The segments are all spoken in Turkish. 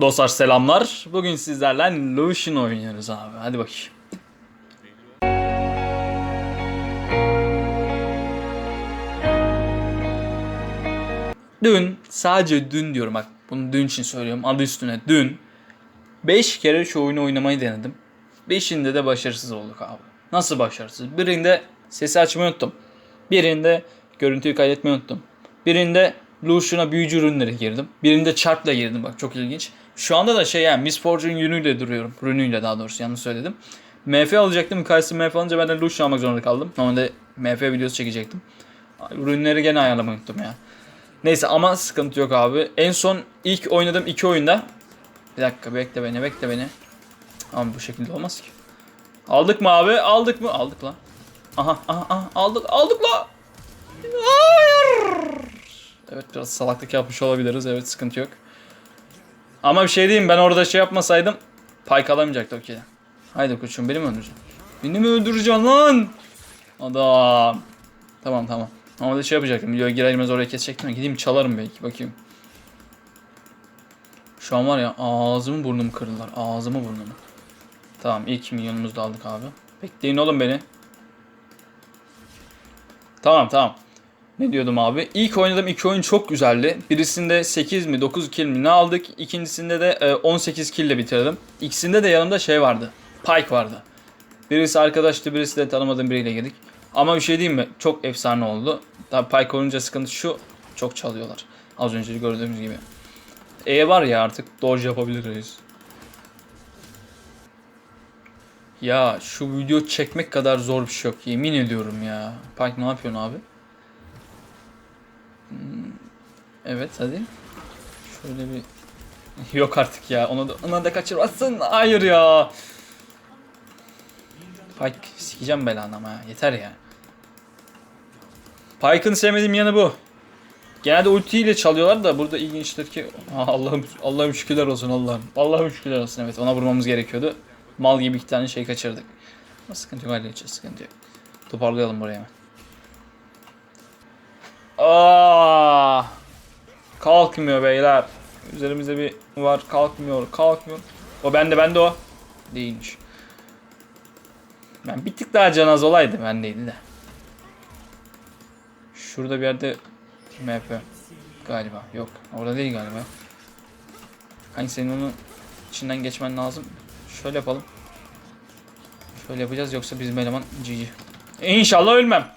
Dostlar selamlar. Bugün sizlerle Lucian oynuyoruz abi. Hadi bakayım. Dün, sadece dün diyorum bak. Bunu dün için söylüyorum. Adı üstüne dün. 5 kere şu oyunu oynamayı denedim. 5'inde de başarısız olduk abi. Nasıl başarısız? Birinde sesi açmayı unuttum. Birinde görüntüyü kaydetmeyi unuttum. Birinde Lucian'a büyücü ürünlere girdim. Birinde Charp'la girdim bak çok ilginç. Şu anda da şey yani Miss Fortune yönüyle duruyorum. Rünüyle daha doğrusu yanlış söyledim. MF alacaktım. Karşısında MF alınca ben de Lucian almak zorunda kaldım. Normalde MF videosu çekecektim. Ürünleri gene ayarlamayı unuttum ya. Neyse ama sıkıntı yok abi. En son ilk oynadığım iki oyunda bir dakika bekle beni bekle beni. Ama bu şekilde olmaz ki. Aldık mı abi? Aldık mı? Aldık lan. Aha aha aha aldık aldık la. Hayır. Evet biraz salaklık yapmış olabiliriz. Evet sıkıntı yok. Ama bir şey diyeyim ben orada şey yapmasaydım pay alamayacaktı okey. Haydi koçum beni mi öldüreceksin? Beni mi öldüreceksin lan? Adam. Tamam tamam. Ama da şey yapacaktım. Videoya girer girmez oraya kesecektim. Gideyim çalarım belki bakayım. Şu an var ya ağzımı burnumu kırdılar. Ağzımı burnumu. Tamam ilk milyonumuzu da aldık abi. Bekleyin oğlum beni. Tamam tamam. Ne diyordum abi? İlk oynadığım iki oyun çok güzeldi. Birisinde 8 mi 9 kill mi ne aldık. İkincisinde de e, 18 kill ile bitirdim. İkisinde de yanımda şey vardı. Pike vardı. Birisi arkadaştı birisi de tanımadığım biriyle girdik. Ama bir şey diyeyim mi? Çok efsane oldu. Tabi Pike olunca sıkıntı şu. Çok çalıyorlar. Az önce gördüğümüz gibi. E var ya artık dodge yapabiliriz. Ya şu video çekmek kadar zor bir şey yok. Yemin ediyorum ya. Pike ne yapıyorsun abi? Hmm, Evet hadi. Şöyle bir... Yok artık ya. Onu da, ona da kaçırmazsın. Hayır ya. Pike sikeceğim belanı ama ya. Yeter ya. Pike'ın sevmediğim yanı bu. Genelde ultiyle çalıyorlar da burada ilginçtir ki Allah'ım Allah'ım şükürler olsun Allah'ım. Allah'ım şükürler olsun evet ona vurmamız gerekiyordu. Mal gibi iki tane şey kaçırdık. Ama sıkıntı yok halledeceğiz sıkıntı yok. Toparlayalım buraya hemen. Aa! Kalkmıyor beyler. Üzerimizde bir var kalkmıyor kalkmıyor. O bende bende o. Değilmiş. Ben bir tık daha can az olaydı bendeydi de. Şurada bir yerde MP galiba. Yok. Orada değil galiba. Hani senin onun içinden geçmen lazım. Şöyle yapalım. Şöyle yapacağız yoksa bizim eleman GG. İnşallah ölmem.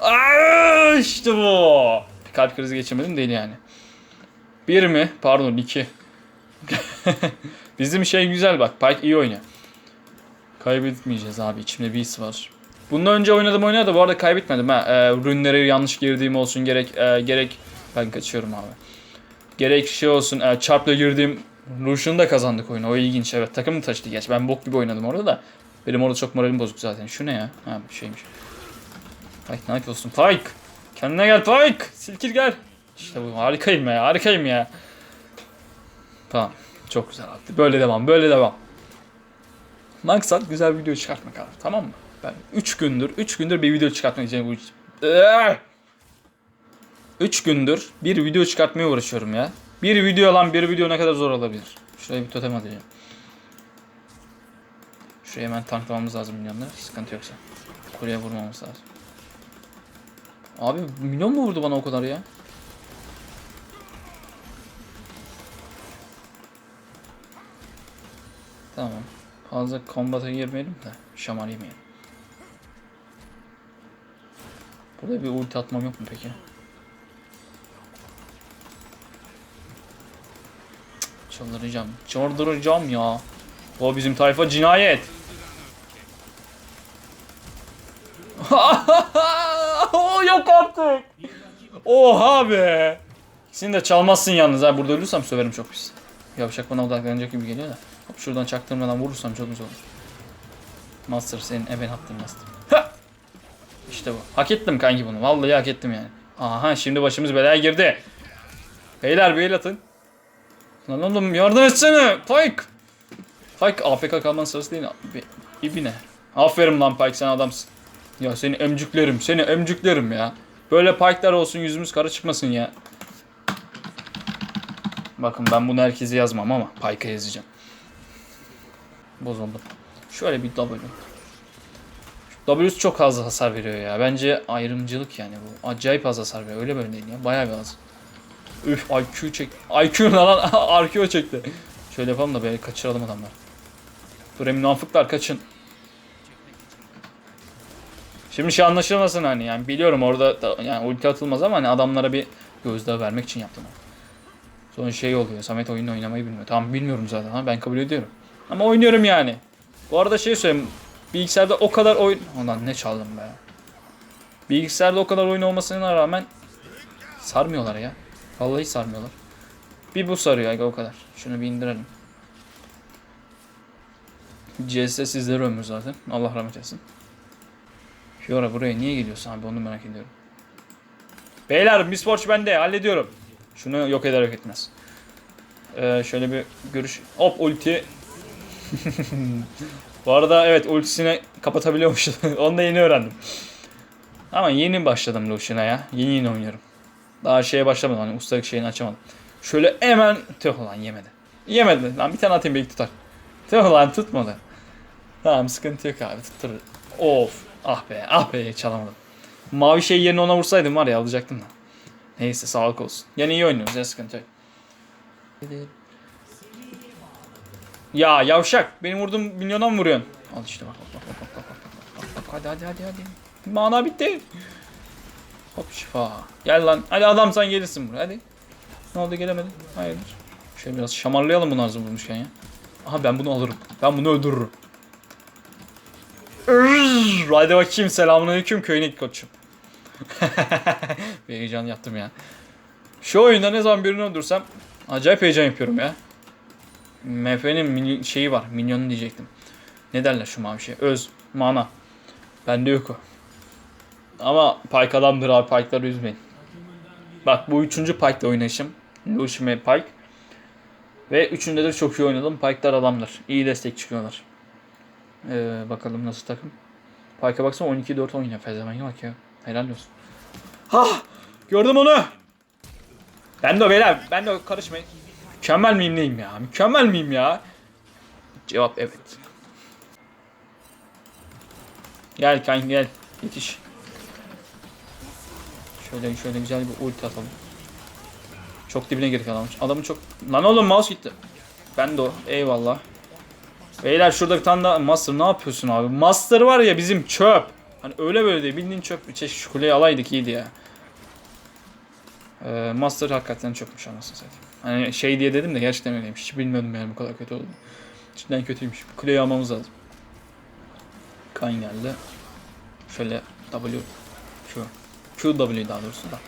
Aa, işte bu. Kalp krizi geçirmedim değil yani. Bir mi? Pardon iki. Bizim şey güzel bak. Pike iyi oynuyor. Kaybetmeyeceğiz abi. İçimde bir his var. Bundan önce oynadım oynadı da bu arada kaybetmedim ha. Ee, ürünlere yanlış girdiğim olsun gerek e, gerek ben kaçıyorum abi. Gerek şey olsun e, çarpla girdiğim Lucian'ı da kazandık oyunu. O ilginç evet. Takım taşıdı geç. Ben bok gibi oynadım orada da. Benim orada çok moralim bozuk zaten. Şu ne ya? Ha bir şeymiş. Pike ne yapıyorsun? Pike! Kendine gel Pike! Silkil gel! İşte bu harikayım ya harikayım ya. Tamam. Çok güzel abi. Böyle devam böyle devam. Maksat güzel bir video çıkartmak abi tamam mı? Ben 3 gündür 3 gündür bir video çıkartmak için bu 3 gündür bir video çıkartmaya uğraşıyorum ya. Bir video lan bir video ne kadar zor olabilir. Şuraya bir totem atacağım. Şuraya hemen tanklamamız lazım milyonları. Sıkıntı yoksa. Kuleye vurmamız lazım. Abi milyon mu vurdu bana o kadar ya? Tamam. Fazla kombata girmeyelim de şamar yemeyelim. Burada bir ulti atmam yok mu peki? Çıldıracağım. Çıldıracağım ya. O bizim tayfa cinayet. yok artık. Oha be. İkisini de çalmazsın yalnız ha. Burada ölürsem söverim çok pis. Yavşak bana odaklanacak gibi geliyor da. Hop şuradan çaktırmadan vurursam çok güzel olur. Master senin eben attın Master. Ha! İşte bu. Hak ettim kanki bunu. Vallahi hak ettim yani. Aha şimdi başımız belaya girdi. Beyler bir el atın. Lan oğlum yardım etsene. Pike. Pike AFK kalman sırası değil. İbi- İbine. Aferin lan Pike sen adamsın. Ya seni emcüklerim. Seni emcüklerim ya. Böyle Pike'lar olsun yüzümüz kara çıkmasın ya. Bakın ben bunu herkese yazmam ama Pike'a yazacağım. Bozuldu. Şöyle bir W. W'su çok az hasar veriyor ya. Bence ayrımcılık yani bu. Acayip az hasar veriyor. Öyle böyle değil ya. Bayağı bir az. Üf IQ çek. IQ lan? RQ çekti. Şöyle yapalım da böyle kaçıralım adamlar. Dur münafıklar kaçın. Şimdi şey anlaşılmasın hani yani biliyorum orada da, yani ulti atılmaz ama hani adamlara bir gözdağı vermek için yaptım. Sonra şey oluyor Samet oyunu oynamayı bilmiyor. Tamam bilmiyorum zaten ha ben kabul ediyorum. Ama oynuyorum yani. Bu arada şey söyleyeyim. Bilgisayarda o kadar oyun... Ulan ne çaldım be. Bilgisayarda o kadar oyun olmasına rağmen sarmıyorlar ya. Vallahi sarmıyorlar. Bir bu sarıyor aga o kadar. Şunu bir indirelim. CS sizlere ömür zaten. Allah rahmet eylesin. Fiora buraya niye geliyorsun abi onu merak ediyorum. Beyler Miss Forge bende hallediyorum. Şunu yok eder yok etmez. Ee, şöyle bir görüş. Hop ulti. Bu arada evet ultisini kapatabiliyormuş. Onu da yeni öğrendim. Ama yeni başladım Lucian'a ya. Yeni yeni oynuyorum. Daha şeye başlamadım hani ustalık şeyini açamadım. Şöyle hemen tüh lan yemedi. Yemedi lan bir tane atayım belki tutar. Tüh lan tutmadı. Tamam sıkıntı yok abi tutturur. Of ah be ah be çalamadım. Mavi şey yerine ona vursaydım var ya alacaktım da. Neyse sağlık olsun. Yani iyi oynuyoruz ya sıkıntı yok. Ya yavşak benim vurduğum milyona mı vuruyorsun? Al işte bak bak bak bak bak bak bak bak hadi hadi hadi hadi. Mana bitti. Hop şifa. Gel lan. Hadi adam sen gelirsin buraya hadi. Ne oldu gelemedin? Hayırdır. Şöyle biraz şamarlayalım bunu arzu bulmuşken ya. Aha ben bunu alırım. Ben bunu öldürürüm. Hadi bakayım selamünaleyküm köyüne git koçum. bir heyecan yaptım ya. Şu oyunda ne zaman birini öldürsem acayip heyecan yapıyorum ya. MF'nin şeyi var. Minyonu diyecektim. Ne derler şu mavi şey? Öz. Mana. Bende yok o. Ama Pike adamdır abi. Pike'ları üzmeyin. Bak bu üçüncü Pike'la oynayışım. Lucian ve. Ve üçünde de çok iyi oynadım. Pike'lar adamdır. İyi destek çıkıyorlar. Ee, bakalım nasıl takım. Pike'a baksana 12-4 oynuyor. Fezlemenge bak ya. Helal olsun. Ha! Gördüm onu. Ben de o beyler. Ben de o karışmayın. Mükemmel miyim neyim ya? Mükemmel miyim ya? Cevap evet. Gel kan gel. Yetiş. Şöyle şöyle güzel bir ulti atalım. Çok dibine girdik adamın. Adamın çok... Lan oğlum mouse gitti. Ben de o. Eyvallah. Beyler şurada bir tane daha Master ne yapıyorsun abi? Master var ya bizim çöp. Hani öyle böyle değil bildiğin çöp. Bir çeşit şu kuleyi alaydık iyiydi ya. Ee, Master hakikaten çökmüş anasını satayım. Hani şey diye dedim de gerçekten öyleymiş. Hiç bilmiyordum yani bu kadar kötü olduğunu. Cidden kötüymüş. Kuleyi almamız lazım. Kayn geldi. Şöyle W Q. Q W daha doğrusu da.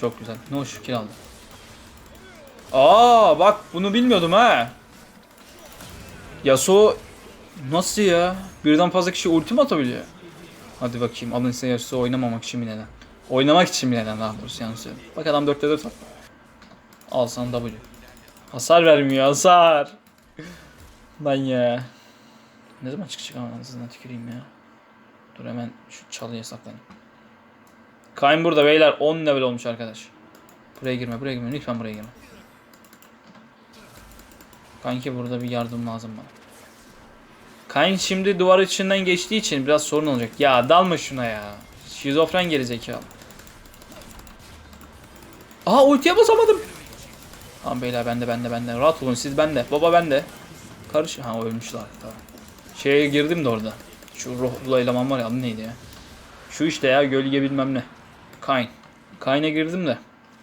Çok güzel. Ne hoş kill aldı. Aa bak bunu bilmiyordum ha. Yasuo nasıl ya? Birden fazla kişi ulti mi atabiliyor? Hadi bakayım alın size Yasuo oynamamak için bir neden. Oynamak için bir neden daha doğrusu yanlış söyledim. Bak adam 4'te 4 attı. Al sana W. Hasar vermiyor hasar. Lan ya. Ne zaman çıkacak ama anasından tüküreyim ya. Dur hemen şu çalıya saklanayım. Kayn burada beyler 10 level olmuş arkadaş. Buraya girme buraya girme lütfen buraya girme. Kanki burada bir yardım lazım bana. Kayn şimdi duvar içinden geçtiği için biraz sorun olacak. Ya dalma şuna ya. Şizofren gerizekalı. Aha ultiye basamadım. Tamam beyler bende bende bende. Rahat olun siz bende. Baba bende. Karış. Ha ölmüşler. Tamam. Şeye girdim de orada. Şu ruhlu eleman var ya neydi ya? Şu işte ya gölge bilmem ne. Kayn. Kayn'a girdim de.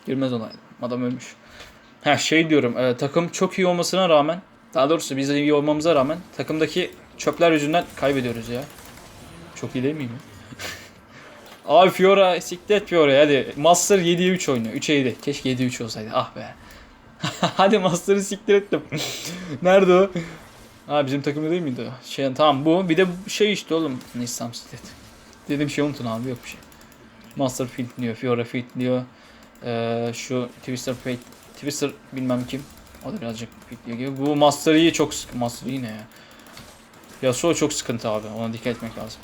Girmez olaydı. Adam ölmüş. Ha şey diyorum. e, takım çok iyi olmasına rağmen. Daha doğrusu biz de iyi olmamıza rağmen. Takımdaki çöpler yüzünden kaybediyoruz ya. Çok iyi değil miyim? Abi Fiora siklet Fiora hadi. Master 7'ye 3 oynuyor. 3'e 7. Keşke 7'ye 3 olsaydı. Ah be. hadi Master'ı siktir ettim. Nerede o? Ha bizim takımda değil miydi o? Şey, tamam bu. Bir de şey işte oğlum. Neyse tamam siktir et. Dedim şey unutun abi yok bir şey. Master fitliyor. Fiora fitliyor. Ee, şu Twister Fate. Twister bilmem kim. O da birazcık fitliyor gibi. Bu Master iyi çok sıkı. Master iyi ne ya? Yasuo çok sıkıntı abi. Ona dikkat etmek lazım.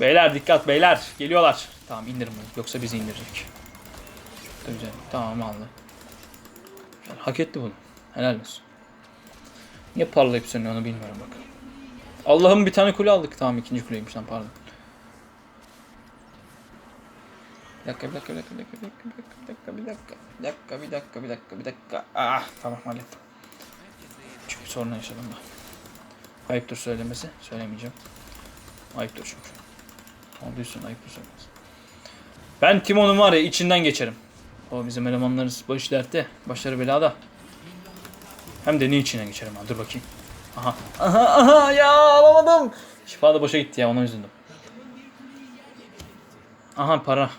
Beyler dikkat beyler. Geliyorlar. Tamam indirin bunu. Yoksa bizi indirecek. Güzel. Tamam aldı. Yani hak etti bunu. Helal olsun. Niye parlayıp sönüyor onu bilmiyorum bak. Allah'ım bir tane kule aldık. Tamam ikinci kuleymiş lan pardon. Bir dakika bir dakika bir dakika bir dakika bir dakika bir dakika bir dakika bir dakika bir dakika bir dakika ah tamam hallettim. Çünkü sorun yaşadım da. Ayıptır söylemesi. Söylemeyeceğim. Ayıptır çünkü. Ama duysun ayıptır söylemesi. Ben Timon'un var ya içinden geçerim. O bizim elemanlarımız baş dertte. Başları belada. Hem de ne içinden geçerim ha dur bakayım. Aha. Aha aha ya alamadım. Şifa da boşa gitti ya ona üzüldüm. Aha para.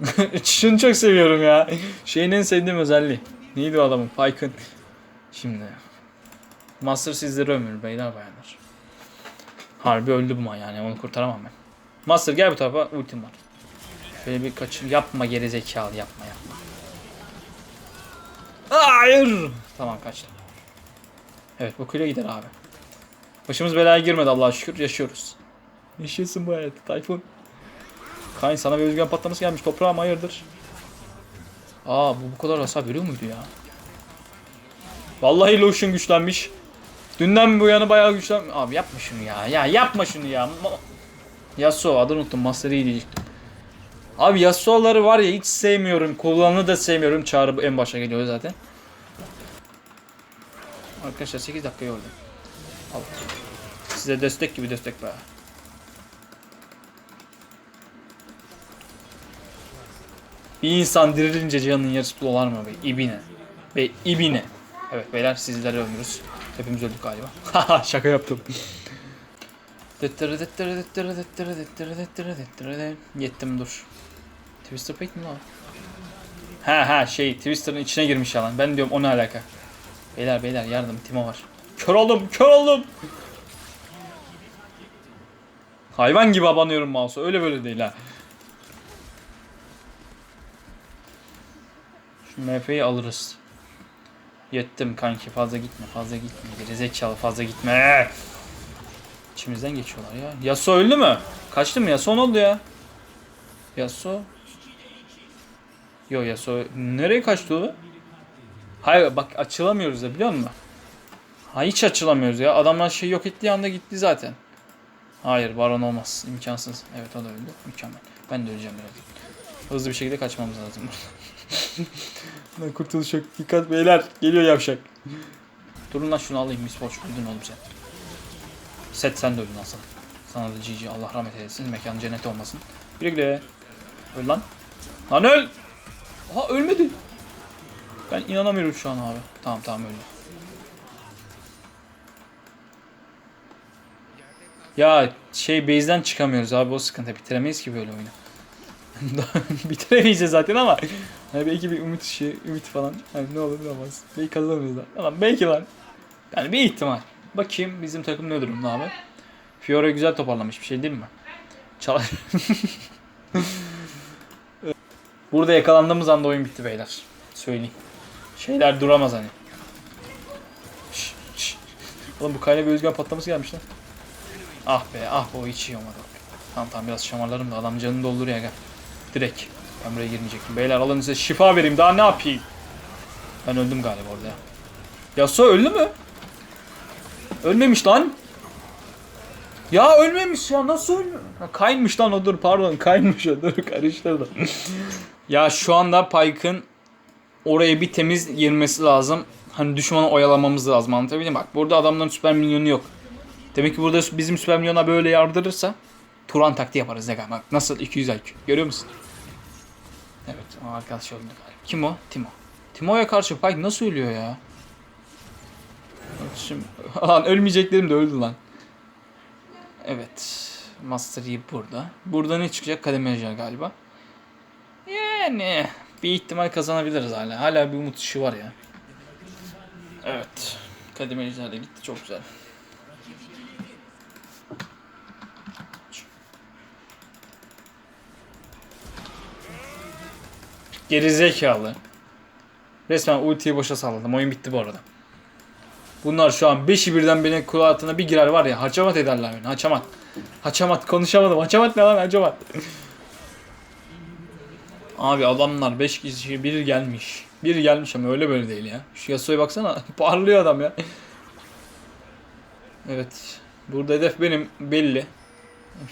Şunu çok seviyorum ya. Şeyin en sevdiğim özelliği. Neydi o adamın? Pyke'ın. Şimdi. Master sizlere ömür beyler bayanlar. Harbi öldü bu man yani onu kurtaramam ben. Master gel bu tarafa ultim var. Şöyle bir kaçın yapma geri zekalı yapma yapma. Hayır. Tamam kaçtı. Evet bu kule gider abi. Başımız belaya girmedi Allah'a şükür yaşıyoruz. Yaşıyorsun bu hayatı Tayfun. Kayn sana bir özgüven patlaması gelmiş toprağım hayırdır? Aa bu bu kadar hasar veriyor muydu ya? Vallahi Lucian güçlenmiş. Dünden bu yana bayağı güçlen... Abi yapma şunu ya. Ya yapma şunu ya. Yasuo adını unuttum. Master Yi diyecektim. Abi Yasuo'ları var ya hiç sevmiyorum. Kullananı da sevmiyorum. Çağrı en başa geliyor zaten. Arkadaşlar 8 dakika yordu. Al. Size destek gibi destek be. Bir insan dirilince canının yarısı dolar mı be? İbine. Be ibine. Evet beyler sizleri ömürüz. Hepimiz öldük galiba. Haha şaka yaptım. Yettim dur. Twister pek mi lan? Ha ha şey Twister'ın içine girmiş yalan. Ben diyorum o ne alaka? Beyler beyler yardım Timo var. Kör oldum kör oldum. Hayvan gibi abanıyorum mouse'a öyle böyle değil ha. Şu MF'yi alırız. Yettim kanki fazla gitme fazla gitme. Gerizekalı fazla gitme. İçimizden geçiyorlar ya. Yasuo öldü mü? Kaçtı mı Yasuo ne oldu ya? Yasuo. Yo Yasuo nereye kaçtı o? Hayır bak açılamıyoruz da biliyor musun? Ha hiç açılamıyoruz ya. Adamlar şey yok ettiği anda gitti zaten. Hayır baron olmaz. imkansız. Evet o da öldü. Mükemmel. Ben de öleceğim biraz. Hızlı bir şekilde kaçmamız lazım. Kurtuluş yok. Dikkat beyler. Geliyor yavşak. Durun lan şunu alayım. Miss Fortune öldün oğlum sen. Set sen de öldün lan sana. Da GG. Allah rahmet eylesin. Mekan cennet olmasın. Güle güle. Öl lan. Lan öl. Aha ölmedi. Ben inanamıyorum şu an abi. Tamam tamam öldü. Ya şey base'den çıkamıyoruz abi o sıkıntı. Bitiremeyiz ki böyle oyunu. Bitiremeyeceğiz zaten ama hani belki bir umut ışığı, ümit falan. Hani ne olur ne olmaz. Belki kazanırız lan. Lan belki lan. Yani bir ihtimal. Bakayım bizim takım ne durumda abi. Fiora güzel toparlamış bir şey değil mi? Çal Burada yakalandığımız anda oyun bitti beyler. Söyleyeyim. Şeyler duramaz hani. Şş, şş. Oğlum bu kayna bir özgüven patlaması gelmiş lan. Ah be ah o hiç iyi olmadı. Tamam tamam biraz şamarlarım da adam canını dolduruyor ya. Direkt. Ben buraya girmeyecektim. Beyler alın size şifa vereyim daha ne yapayım. Ben öldüm galiba orada ya. Yasuo öldü mü? Ölmemiş lan. Ya ölmemiş ya nasıl ölmüyor? Kaymış lan o dur pardon kaymış o dur karıştırdım. ya şu anda Pyke'ın oraya bir temiz girmesi lazım. Hani düşmanı oyalamamız lazım anlatabildim mi? Bak burada adamların süper milyonu yok. Demek ki burada bizim süper milyona böyle yardırırsa Turan taktiği yaparız ne Bak nasıl 200 IQ. Görüyor musun? Evet o arkadaş öldü galiba. Kim o? Timo. Timo'ya karşı Pike nasıl ölüyor ya? Şimdi, lan ölmeyeceklerim de öldü lan. Evet. Master Yi burada. Burada ne çıkacak? Kademeci galiba. Yani bir ihtimal kazanabiliriz hala. Hala bir umut ışığı var ya. Evet. Kademeciler de gitti. Çok güzel. Gerizekalı. Resmen ultiyi boşa salladım. Oyun bitti bu arada. Bunlar şu an 5'i birden beni kulağı altına bir girer var ya haçamat ederler beni haçamat. Haçamat konuşamadım haçamat ne lan haçamat. Abi adamlar 5 kişi bir gelmiş. Biri gelmiş ama öyle böyle değil ya. Şu Yasuo'ya baksana. Parlıyor adam ya. Evet. Burada hedef benim belli.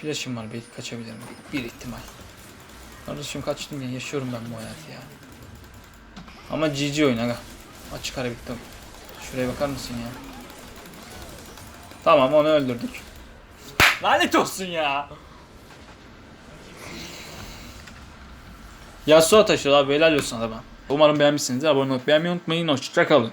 Flash'ım var belki kaçabilirim. Bir ihtimal. Kardeşim kaçtım ya yaşıyorum ben bu hayatı ya. Ama GG oyun aga. Açık ara bitti. Şuraya bakar mısın ya? Tamam onu öldürdük. Lanet olsun ya. Yasuo taşıyor abi helal olsun adama. Umarım beğenmişsinizdir. Abone olmayı beğenmeyi unutmayın. Hoşçakalın.